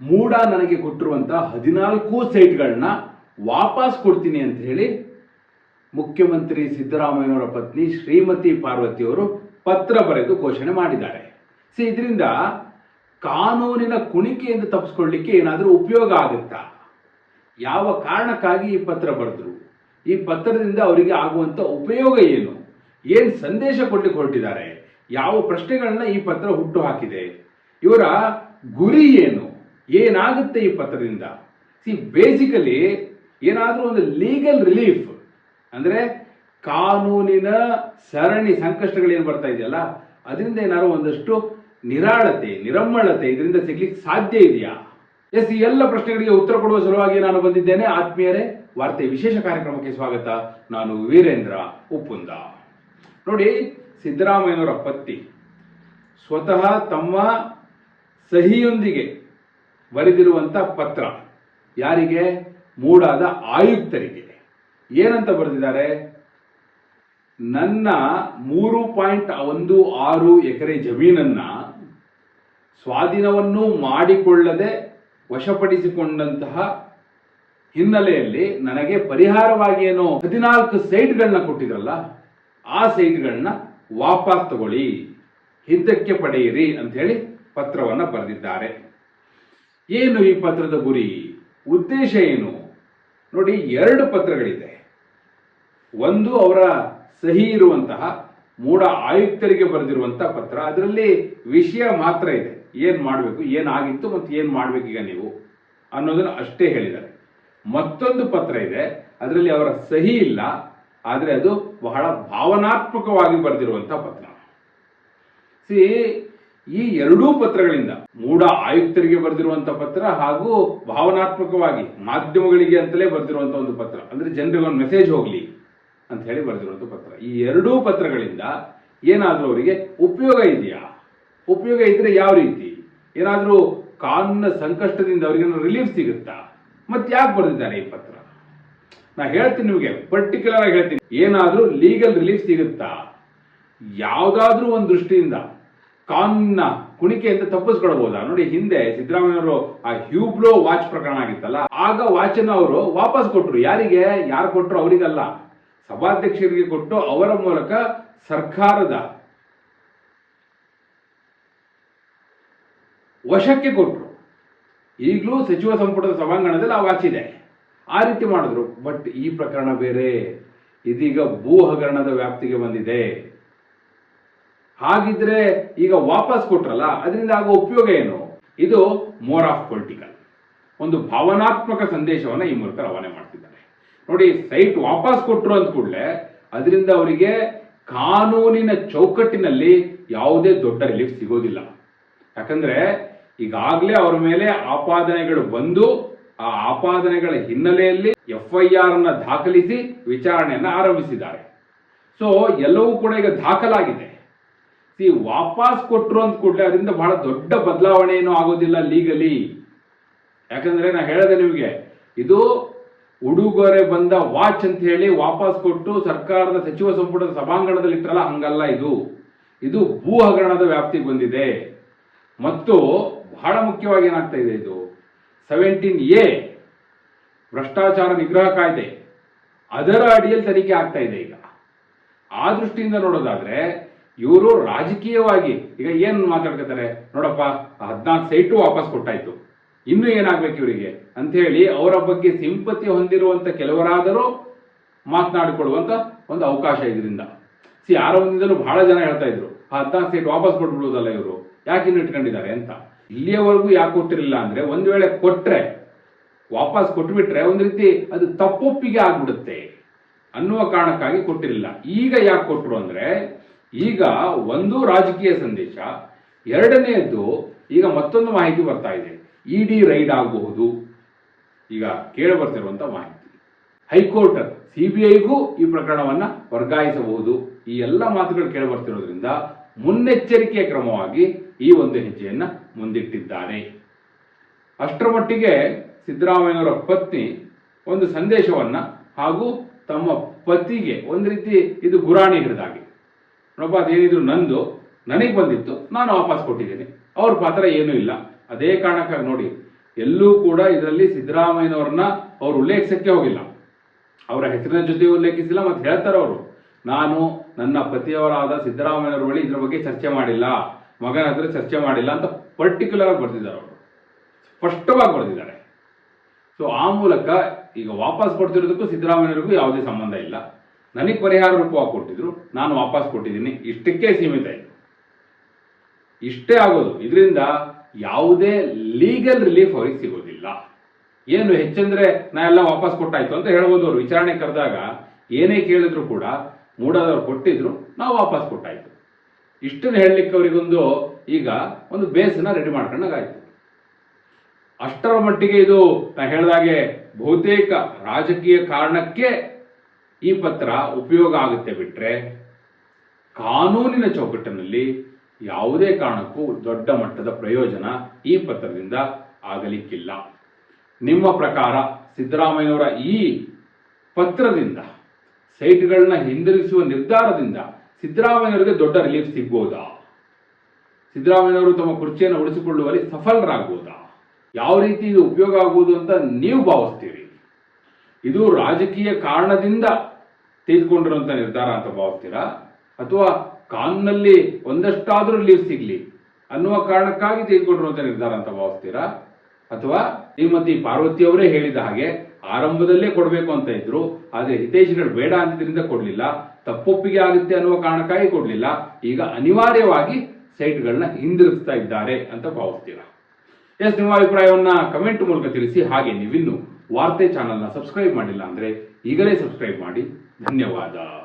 ಮೂಡ ನನಗೆ ಕೊಟ್ಟಿರುವಂತಹ ಹದಿನಾಲ್ಕು ಸೈಟ್ಗಳನ್ನ ವಾಪಸ್ ಕೊಡ್ತೀನಿ ಅಂತ ಹೇಳಿ ಮುಖ್ಯಮಂತ್ರಿ ಸಿದ್ದರಾಮಯ್ಯನವರ ಪತ್ನಿ ಶ್ರೀಮತಿ ಪಾರ್ವತಿಯವರು ಪತ್ರ ಬರೆದು ಘೋಷಣೆ ಮಾಡಿದ್ದಾರೆ. ಸಿ, ಇದರಿಂದ ಕಾನೂನಿನ ಕುಣಿಕೆಯಿಂದ ತಪ್ಪಿಸ್ಕೊಳ್ಳಿಕ್ಕೆ ಏನಾದರೂ ಉಪಯೋಗ ಆಗುತ್ತಾ? ಯಾವ ಕಾರಣಕ್ಕಾಗಿ ಈ ಪತ್ರ ಬರೆದ್ರು? ಈ ಪತ್ರದಿಂದ ಅವರಿಗೆ ಆಗುವಂತ ಉಪಯೋಗ ಏನು? ಏನು ಸಂದೇಶ ಕೊಡ್ಲಿಕ್ಕೆ ಹೊರಟಿದ್ದಾರೆ ಯಾವ ಪ್ರಶ್ನೆಗಳನ್ನ ಈ ಪತ್ರ ಹುಟ್ಟು ಹಾಕಿದೆ? ಇವರ ಗುರಿ ಏನು? ಏನಾಗುತ್ತೆ ಈ ಪತ್ರದಿಂದ? ಸಿ ಬೇಸಿಕಲಿ ಏನಾದರೂ ಒಂದು ಲೀಗಲ್ ರಿಲೀಫ್ ಅಂದರೆ ಕಾನೂನಿನ ಸರಣಿ ಸಂಕಷ್ಟಗಳೇನು ಬರ್ತಾ ಇದೆಯಲ್ಲ, ಅದರಿಂದ ಏನಾದ್ರು ಒಂದಷ್ಟು ನಿರಾಳತೆ, ನಿರಮ್ಮಳತೆ ಇದರಿಂದ ಸಿಗ್ಲಿಕ್ಕೆ ಸಾಧ್ಯ ಇದೆಯಾ? ಎಸ್ ಈ ಎಲ್ಲ ಪ್ರಶ್ನೆಗಳಿಗೆ ಉತ್ತರ ಕೊಡುವ ಸಲುವಾಗಿ ನಾನು ಬಂದಿದ್ದೇನೆ. ಆತ್ಮೀಯರೇ, ವಾರ್ತೆ ವಿಶೇಷ ಕಾರ್ಯಕ್ರಮಕ್ಕೆ ಸ್ವಾಗತ. ನಾನು ವೀರೇಂದ್ರ ಉಪ್ಪುಂದ ನೋಡಿ, ಸಿದ್ದರಾಮಯ್ಯನವರ ಪತ್ನಿ ಸ್ವತಃ ತಮ್ಮ ಸಹಿಯೊಂದಿಗೆ ಬರೆದಿರುವಂತ ಪತ್ರ. ಯಾರಿಗೆ? ಮೂಡಾದ ಆಯುಕ್ತರಿಗೆ. ಏನಂತ ಬರೆದಿದ್ದಾರೆ? ನನ್ನ ಮೂರು ಪಾಯಿಂಟ್ ಒಂದು ಆರು ಎಕರೆ ಜಮೀನನ್ನ ಸ್ವಾಧೀನವನ್ನು ಮಾಡಿಕೊಳ್ಳದೆ ವಶಪಡಿಸಿಕೊಂಡಂತಹ ಹಿನ್ನೆಲೆಯಲ್ಲಿ ನನಗೆ ಪರಿಹಾರವಾಗಿ ಏನೋ ಹದಿನಾಲ್ಕು ಸೈಟ್ಗಳನ್ನ ಕೊಟ್ಟಿದ್ರಲ್ಲ, ಆ ಸೈಟ್ಗಳನ್ನ ವಾಪಸ್ ತಗೊಳ್ಳಿ, ಹಿಂದಕ್ಕೆ ಪಡೆಯಿರಿ ಅಂತ ಹೇಳಿ ಪತ್ರವನ್ನ ಬರೆದಿದ್ದಾರೆ. ಏನು ಈ ಪತ್ರದ ಗುರಿ? ಉದ್ದೇಶ ಏನು? ನೋಡಿ, ಎರಡು ಪತ್ರಗಳಿದೆ. ಒಂದು ಅವರ ಸಹಿ ಇರುವಂತಹ ಮೂಡ ಆಯುಕ್ತರಿಗೆ ಬರೆದಿರುವಂತಹ ಪತ್ರ. ಅದರಲ್ಲಿ ವಿಷಯ ಮಾತ್ರ ಇದೆ. ಏನ್ ಮಾಡಬೇಕು ಏನಾಗಿತ್ತು ಮತ್ತು ಏನ್ ಮಾಡ್ಬೇಕೀಗ ಈಗ ನೀವು ಅನ್ನೋದನ್ನ ಅಷ್ಟೇ ಹೇಳಿದ್ದಾರೆ. ಮತ್ತೊಂದು ಪತ್ರ ಇದೆ. ಅದರಲ್ಲಿ ಅವರ ಸಹಿ ಇಲ್ಲ, ಆದರೆ ಅದು ಬಹಳ ಭಾವನಾತ್ಮಕವಾಗಿ ಬರೆದಿರುವಂತಹ ಪತ್ರ. ಸಿ ಈ ಎರಡೂ ಪತ್ರಗಳಿಂದ ಮೂಡ ಆಯುಕ್ತರಿಗೆ ಬರೆದಿರುವಂತಹ ಪತ್ರ ಹಾಗೂ ಭಾವನಾತ್ಮಕವಾಗಿ ಮಾಧ್ಯಮಗಳಿಗೆ ಅಂತಲೇ ಬರೆದಿರುವಂತಹ ಒಂದು ಪತ್ರ. ಅಂದ್ರೆ ಜನರಿಗೆ ಒಂದು ಮೆಸೇಜ್ ಹೋಗ್ಲಿ ಅಂತ ಹೇಳಿ ಬರೆದಿರುವಂತಹ ಪತ್ರ. ಈ ಎರಡೂ ಪತ್ರಗಳಿಂದ ಏನಾದರೂ ಅವರಿಗೆ ಉಪಯೋಗ ಇದೆಯಾ? ಉಪಯೋಗ ಇದ್ರೆ ಯಾವ ರೀತಿ? ಏನಾದರೂ ಕಾನೂನಿನ ಸಂಕಷ್ಟದಿಂದ ಅವರಿಗೆ ರಿಲೀಫ್ ಸಿಗುತ್ತಾ? ಮತ್ತೆ ಯಾಕೆ ಬರೆದಿದ್ದಾರೆ ಈ ಪತ್ರ? ನಾ ಹೇಳ್ತೀನಿ ನಿಮಗೆ ಪರ್ಟಿಕ್ಯುಲರ್ ಆಗಿ ಹೇಳ್ತೀನಿ. ಏನಾದರೂ ಲೀಗಲ್ ರಿಲೀಫ್ ಸಿಗುತ್ತಾ? ಯಾವುದಾದ್ರೂ ಒಂದು ದೃಷ್ಟಿಯಿಂದ ಕಾನೂನಿನ ಕುಣಿಕೆಯಿಂದ ತಪ್ಪಿಸ್ಕೊಳ್ಬಹುದಾ ನೋಡಿ, ಹಿಂದೆ ಸಿದ್ದರಾಮಯ್ಯವರು ಆ ಹ್ಯೂಬ್ಲೋ ವಾಚ್ ಪ್ರಕರಣ ಆಗಿತ್ತಲ್ಲ, ಆಗ ವಾಚ್ ಅನ್ನು ಅವರು ವಾಪಸ್ ಕೊಟ್ಟರು ಯಾರಿಗೆ? ಯಾರು ಕೊಟ್ಟರು ಅವರಿಗಲ್ಲ. ಸಭಾಧ್ಯಕ್ಷರಿಗೆ ಕೊಟ್ಟು ಅವರ ಮೂಲಕ ಸರ್ಕಾರದ ವಶಕ್ಕೆ ಕೊಟ್ಟರು ಈಗಲೂ ಸಚಿವ ಸಂಪುಟದ ಸಭಾಂಗಣದಲ್ಲಿ ಆ ವಾಚ್ ಇದೆ. ಆ ರೀತಿ ಮಾಡಿದ್ರು. ಬಟ್ ಈ ಪ್ರಕರಣ ಬೇರೆ. ಇದೀಗ ಭೂ ಹಗರಣದ ವ್ಯಾಪ್ತಿಗೆ ಬಂದಿದೆ. ಹಾಗಿದ್ರೆ ಈಗ ವಾಪಸ್ ಕೊಟ್ರಲ್ಲ, ಅದರಿಂದ ಆಗೋ ಉಪಯೋಗ ಏನು? ಇದು ಮೋರ್ ಆಫ್ ಪೊಲಿಟಿಕಲ್ ಒಂದು ಭಾವನಾತ್ಮಕ ಸಂದೇಶವನ್ನ ಈ ಮೂಲಕ ರವಾನೆ ಮಾಡ್ತಿದ್ದಾರೆ. ನೋಡಿ ಸೈಟ್ ವಾಪಸ್ ಕೊಟ್ರು ಅಂದ ಕೂಡಲೇ ಅದರಿಂದ ಅವರಿಗೆ ಕಾನೂನಿನ ಚೌಕಟ್ಟಿನಲ್ಲಿ ಯಾವುದೇ ದೊಡ್ಡ ರಿಲೀಫ್ ಸಿಗೋದಿಲ್ಲ. ಯಾಕಂದ್ರೆ ಈಗಾಗಲೇ ಅವರ ಮೇಲೆ ಆಪಾದನೆಗಳು ಬಂದು, ಆ ಆಪಾದನೆಗಳ ಹಿನ್ನೆಲೆಯಲ್ಲಿ ಎಫ್ಐಆರ್ ಅನ್ನ ದಾಖಲಿಸಿ ವಿಚಾರಣೆಯನ್ನ ಆರಂಭಿಸಿದ್ದಾರೆ. ಸೊ ಎಲ್ಲವೂ ಕೂಡ ಈಗ ದಾಖಲಾಗಿದೆ. ಸಿ ವಾಪಸ್ ಕೊಟ್ಟರು ಅಂತ ಕೂಡಲೇ ಅದರಿಂದ ಬಹಳ ದೊಡ್ಡ ಬದಲಾವಣೆ ಏನೂ ಆಗೋದಿಲ್ಲ ಲೀಗಲಿ ಯಾಕಂದ್ರೆ ನಾ ಹೇಳಿದೆ ನಿಮಗೆ, ಇದು ಉಡುಗೊರೆ ಬಂದ ವಾಚ್ ಅಂತ ಹೇಳಿ ವಾಪಸ್ ಕೊಟ್ಟು ಸರ್ಕಾರದ ಸಚಿವ ಸಂಪುಟದ ಸಭಾಂಗಣದಲ್ಲಿ ಇಟ್ಟರಲ್ಲ ಹಂಗಲ್ಲ ಇದು. ಇದು ಭೂ ಹಗರಣದ ವ್ಯಾಪ್ತಿಗೆ ಬಂದಿದೆ. ಮತ್ತು ಬಹಳ ಮುಖ್ಯವಾಗಿ ಏನಾಗ್ತಾ ಇದೆ ಇದು? ಸೆವೆಂಟೀನ್ ಎ ಭ್ರಷ್ಟಾಚಾರ ನಿಗ್ರಹ ಕಾಯ್ದೆ. ಅದರ ಅಡಿಯಲ್ಲಿ ತನಿಖೆ ಆಗ್ತಾ ಇದೆ ಈಗ. ಆ ದೃಷ್ಟಿಯಿಂದ ನೋಡೋದಾದ್ರೆ ಇವರು ರಾಜಕೀಯವಾಗಿ, ಈಗ ಏನ್ ಮಾತಾಡ್ಕೋತಾರೆ? ನೋಡಪ್ಪ ಹದಿನಾಲ್ಕು ಸೈಟು ವಾಪಸ್ ಕೊಟ್ಟಾಯ್ತು. ಇನ್ನು ಏನಾಗ್ಬೇಕು ಇವರಿಗೆ? ಅಂತ ಹೇಳಿ ಅವರ ಬಗ್ಗೆ ಸಿಂಪತಿ ಹೊಂದಿರುವಂತ ಕೆಲವರಾದರೂ ಮಾತನಾಡಿಕೊಳ್ಳುವಂತ ಒಂದು ಅವಕಾಶ ಇದರಿಂದ. ಸಿ, ಆರಂಭದಿಂದಲೂ ಬಹಳ ಜನ ಹೇಳ್ತಾ ಇದ್ರು ಹದಿನಾಲ್ಕು ಸೈಟ್ ವಾಪಸ್ ಕೊಟ್ಬಿಡುವುದಲ್ಲ ಇವರು, ಯಾಕೆ ಇನ್ನು ಇಟ್ಕೊಂಡಿದ್ದಾರೆ ಅಂತ. ಇಲ್ಲಿಯವರೆಗೂ ಯಾಕೆ ಕೊಟ್ಟಿರಲಿಲ್ಲ ಅಂದ್ರೆ, ಒಂದ್ ವೇಳೆ ಕೊಟ್ರೆ, ವಾಪಸ್ ಕೊಟ್ಬಿಟ್ರೆ ಒಂದು ರೀತಿ ಅದು ತಪ್ಪೊಪ್ಪಿಗೆ ಆಗ್ಬಿಡುತ್ತೆ ಅನ್ನುವ ಕಾರಣಕ್ಕಾಗಿ ಕೊಟ್ಟಿರಲಿಲ್ಲ. ಈಗ ಯಾಕೆ ಕೊಟ್ರು ಅಂದ್ರೆ ಈಗ ಒಂದು ರಾಜಕೀಯ ಸಂದೇಶ ಎರಡನೆಯದ್ದು ಈಗ ಮತ್ತೊಂದು ಮಾಹಿತಿ ಬರ್ತಾ ಇದೆ. ಇಡಿ ರೈಡ್ ಆಗಬಹುದು. ಈಗ ಕೇಳಿ ಬರ್ತಿರುವಂತ ಮಾಹಿತಿ. ಹೈಕೋರ್ಟ್ ಸಿಬಿಐಗೂ ಈ ಪ್ರಕರಣವನ್ನ ವರ್ಗಾಯಿಸಬಹುದು. ಈ ಎಲ್ಲ ಮಾತುಗಳು ಕೇಳಿ ಬರ್ತಿರೋದ್ರಿಂದ ಮುನ್ನೆಚ್ಚರಿಕೆಯ ಕ್ರಮವಾಗಿ ಈ ಒಂದು ಹೆಜ್ಜೆಯನ್ನ ಮುಂದಿಟ್ಟಿದ್ದಾರೆ. ಅಷ್ಟರ ಮಟ್ಟಿಗೆ ಸಿದ್ದರಾಮಯ್ಯನವರ ಪತ್ನಿ ಒಂದು ಸಂದೇಶವನ್ನ ಹಾಗೂ ತಮ್ಮ ಪತಿಗೆ ಒಂದು ರೀತಿ ಇದು ಗುರಾಣಿ ಹಿಡಿದಾಗೆ. ನೋಡಪ್ಪ ಅದೇನಿದ್ರು ನಂದು, ನನಗೆ ಬಂದಿತ್ತು, ನಾನು ವಾಪಸ್ ಕೊಟ್ಟಿದ್ದೀನಿ. ಅವ್ರ ಪಾತ್ರ ಏನೂ ಇಲ್ಲ. ಅದೇ ಕಾರಣಕ್ಕಾಗಿ ನೋಡಿ, ಎಲ್ಲೂ ಕೂಡ ಇದರಲ್ಲಿ ಸಿದ್ದರಾಮಯ್ಯನವ್ರನ್ನ ಅವ್ರು ಉಲ್ಲೇಖಿಸಕ್ಕೆ ಹೋಗಿಲ್ಲ. ಅವರ ಹೆಸರಿನ ಜೊತೆ ಉಲ್ಲೇಖಿಸಿಲ್ಲ ಮತ್ತು ಹೇಳ್ತಾರೆ ಅವರು. ನಾನು ನನ್ನ ಪತಿಯವರಾದ ಸಿದ್ದರಾಮಯ್ಯನವರ ಬಳಿ ಇದ್ರ ಬಗ್ಗೆ ಚರ್ಚೆ ಮಾಡಿಲ್ಲ, ಮಗನ ಹತ್ರ ಚರ್ಚೆ ಮಾಡಿಲ್ಲ ಅಂತ ಪರ್ಟಿಕ್ಯುಲರ್ ಆಗಿ ಬರ್ತಿದ್ದಾರೆ ಅವರು. ಸ್ಪಷ್ಟವಾಗಿ ಬರೆದಿದ್ದಾರೆ. ಸೊ ಆ ಮೂಲಕ ಈಗ ವಾಪಸ್ ಕೊಡ್ತಿರೋದಕ್ಕೂ ಸಿದ್ದರಾಮಯ್ಯರಿಗೂ ಯಾವುದೇ ಸಂಬಂಧ ಇಲ್ಲ. ನನಗೆ ಪರಿಹಾರ ರೂಪವಾಗಿ ಕೊಟ್ಟಿದ್ರು, ನಾನು ವಾಪಸ್ ಕೊಟ್ಟಿದ್ದೀನಿ. ಇಷ್ಟಕ್ಕೆ ಸೀಮಿತ ಇದೆ. ಇಷ್ಟೇ ಆಗೋದು. ಇದರಿಂದ ಯಾವುದೇ ಲೀಗಲ್ ರಿಲೀಫ್ ಅವ್ರಿಗೆ ಸಿಗೋದಿಲ್ಲ. ಏನು ಹೆಚ್ಚಂದ್ರೆ ನಾ ಎಲ್ಲ ವಾಪಸ್ ಕೊಟ್ಟಾಯ್ತು ಅಂತ ಹೇಳ್ಬೋದು ಅವ್ರು. ವಿಚಾರಣೆ ಕರೆದಾಗ ಏನೇ ಕೇಳಿದ್ರು ಕೂಡ ಮೂಡಾದವ್ರು ಕೊಟ್ಟಿದ್ರು, ನಾವು ವಾಪಸ್ ಕೊಟ್ಟಾಯ್ತು. ಇಷ್ಟನ್ನು ಹೇಳಲಿಕ್ಕೆ ಅವರಿಗೊಂದು ಈಗ ಒಂದು ಬೇಸನ್ನ ರೆಡಿ ಮಾಡ್ಕೊಂಡಾಗಾಯ್ತು. ಅಷ್ಟರ ಮಟ್ಟಿಗೆ ಇದು ನಾ ಹೇಳಿದಾಗೆ ಬಹುತೇಕ ರಾಜಕೀಯ ಕಾರಣಕ್ಕೆ ಈ ಪತ್ರ ಉಪಯೋಗ ಆಗುತ್ತೆ ಬಿಟ್ರೆ ಕಾನೂನಿನ ಚೌಕಟ್ಟಿನಲ್ಲಿ ಯಾವುದೇ ಕಾರಣಕ್ಕೂ ದೊಡ್ಡ ಮಟ್ಟದ ಪ್ರಯೋಜನ ಈ ಪತ್ರದಿಂದ ಆಗಲಿಕ್ಕಿಲ್ಲ. ನಿಮ್ಮ ಪ್ರಕಾರ ಸಿದ್ದರಾಮಯ್ಯನವರ ಈ ಪತ್ರದಿಂದ, ಸೈಟ್ಗಳನ್ನ ಹಿಂದಿರುಗಿಸುವ ನಿರ್ಧಾರದಿಂದ ಸಿದ್ದರಾಮಯ್ಯನವರಿಗೆ ದೊಡ್ಡ ರಿಲೀಫ್ ಸಿಗ್ಬೋದಾ? ಸಿದ್ದರಾಮಯ್ಯನವರು ತಮ್ಮ ಕುರ್ಚಿಯನ್ನು ಉಳಿಸಿಕೊಳ್ಳುವಲ್ಲಿ ಸಫಲರಾಗ್ಬೋದಾ? ಯಾವ ರೀತಿ ಇದು ಉಪಯೋಗ ಆಗುವುದು ಅಂತ ನೀವು ಭಾವಿಸ್ತೀರಿ? ಇದು ರಾಜಕೀಯ ಕಾರಣದಿಂದ ತೆಗೆದುಕೊಂಡಿರುವಂತ ನಿರ್ಧಾರ ಅಂತ ಭಾವಿಸ್ತೀರಾ? ಅಥವಾ ಕಾನೂನಲ್ಲಿ ಒಂದಷ್ಟಾದ್ರೂ ಲೀವ್ ಸಿಗ್ಲಿ ಅನ್ನುವ ಕಾರಣಕ್ಕಾಗಿ ತೆಗೆದುಕೊಂಡಿರುವಂತ ನಿರ್ಧಾರ ಅಂತ ಭಾವಿಸ್ತೀರಾ? ಅಥವಾ ಶ್ರೀಮತಿ ಪಾರ್ವತಿ ಅವರೇ ಹೇಳಿದ ಹಾಗೆ ಆರಂಭದಲ್ಲೇ ಕೊಡಬೇಕು ಅಂತ ಇದ್ರು, ಆದ್ರೆ ಹಿತೈಷಿಗಳು ಬೇಡ ಅಂತಿದ್ರಿಂದ ಕೊಡ್ಲಿಲ್ಲ, ತಪ್ಪೊಪ್ಪಿಗೆ ಆಗುತ್ತೆ ಅನ್ನುವ ಕಾರಣಕ್ಕಾಗಿ ಕೊಡ್ಲಿಲ್ಲ, ಈಗ ಅನಿವಾರ್ಯವಾಗಿ ಸೈಟ್ಗಳನ್ನ ಹಿಂದಿರುಗಿಸ್ತಾ ಇದ್ದಾರೆ ಅಂತ ಭಾವಿಸ್ತೀರಾ? ಎಸ್, ನಿಮ್ಮ ಅಭಿಪ್ರಾಯವನ್ನ ಕಮೆಂಟ್ ಮೂಲಕ ತಿಳಿಸಿ, ಹಾಗೆ ನೀವಿನ್ನು ವಾರ್ತೆ ಚಾನೆಲ್ನ ಸಬ್ಸ್ಕ್ರೈಬ್ ಮಾಡಿಲ್ಲ ಅಂದ್ರೆ ಈಗಲೇ ಸಬ್ಸ್ಕ್ರೈಬ್ ಮಾಡಿ 你要玩的